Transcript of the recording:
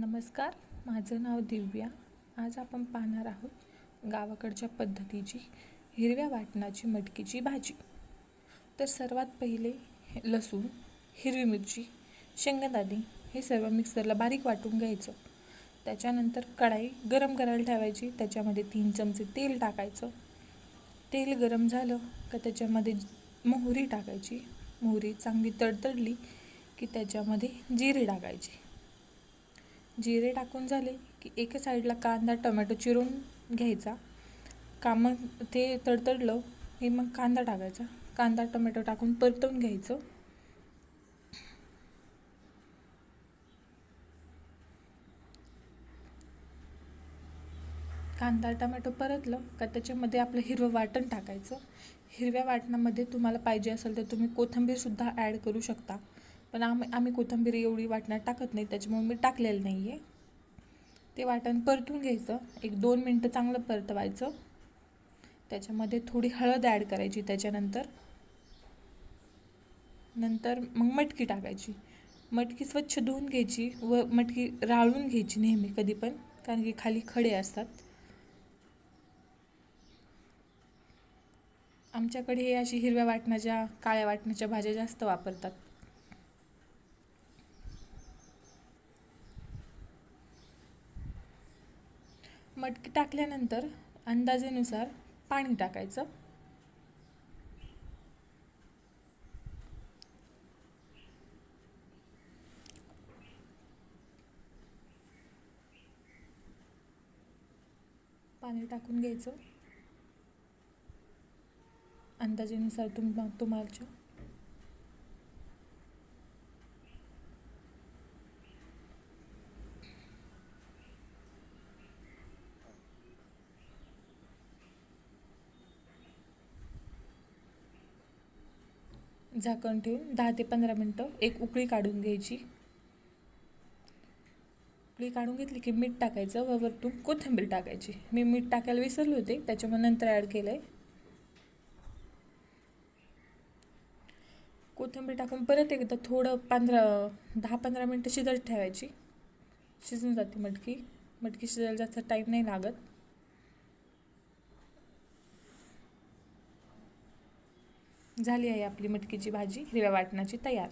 नमस्कार माझं नाव दिव्या. आज आपण पाहणार आहोत गावाकडच्या पद्धतीची हिरव्या वाटणाची मटकीची भाजी. तर सर्वात पहिले लसूण हिरवी मिरची शेंगदाणे हे सर्व मिक्सरला बारीक वाटून घ्यायचं. त्याच्यानंतर कढाई गरम करायला ठेवायची. त्याच्यामध्ये तीन चमचे तेल टाकायचं. तेल गरम झालं का त्याच्यामध्ये मोहरी टाकायची. मोहरी चांगली तडतडली की त्याच्यामध्ये जिरे टाकायची. जिरे टाकून झाले की एका साईडला कांदा टोमॅटो चिरून घ्यायचा. का मग ते तडतडलं की मग कांदा टाकायचा. कांदा टोमॅटो टाकून परतवून घ्यायचं. कांदा टोमॅटो परतलं का त्याच्यामध्ये आपलं हिरवं वाटण टाकायचं. हिरव्या वाटणामध्ये तुम्हाला पाहिजे असेल तर तुम्ही कोथिंबीरसुद्धा ॲड करू शकता. पण आम्ही आम्ही कोथिंबीर एवढी वाटणात टाकत नाही त्याच्यामुळे मी टाकलेलं नाही आहे ते वाटण परतून घ्यायचं. एक दोन मिनटं चांगलं परतवायचं. त्याच्यामध्ये थोडी हळद ॲड करायची त्याच्यानंतर. नंतर मग मटकी टाकायची. मटकी स्वच्छ धुवून घ्यायची व मटकी राळून घ्यायची नेहमी कधी पण कारण की खाली खडे असतात. आमच्याकडे हे अशी हिरव्या वाटणाच्या काळ्या वाटणाच्या भाज्या जास्त वापरतात. मटकी टाकल्यानंतर अंदाजेनुसार पाणी टाकायचं. पाणी टाकून घ्यायचं. अंदाजेनुसार तुम तुम्हाला झाकण ठेवून दहा ते पंधरा मिनटं एक उकळी काढून घ्यायची. उकळी काढून घेतली की मीठ टाकायचं व वरतून कोथिंबीर टाकायची. मी मीठ टाकायला विसरले होते त्याच्यामुळे नंतर ॲड केलं आहे कोथिंबीर टाकून परत एकदा थोडं पंधरा दहा पंधरा मिनटं शिजत ठेवायची. शिजून जाते मटकी. मटकी शिजायला जास्त टाईम नाही लागत. झाली आहे आपली मटकीची भाजी हिरव्या वाटणाची तयार.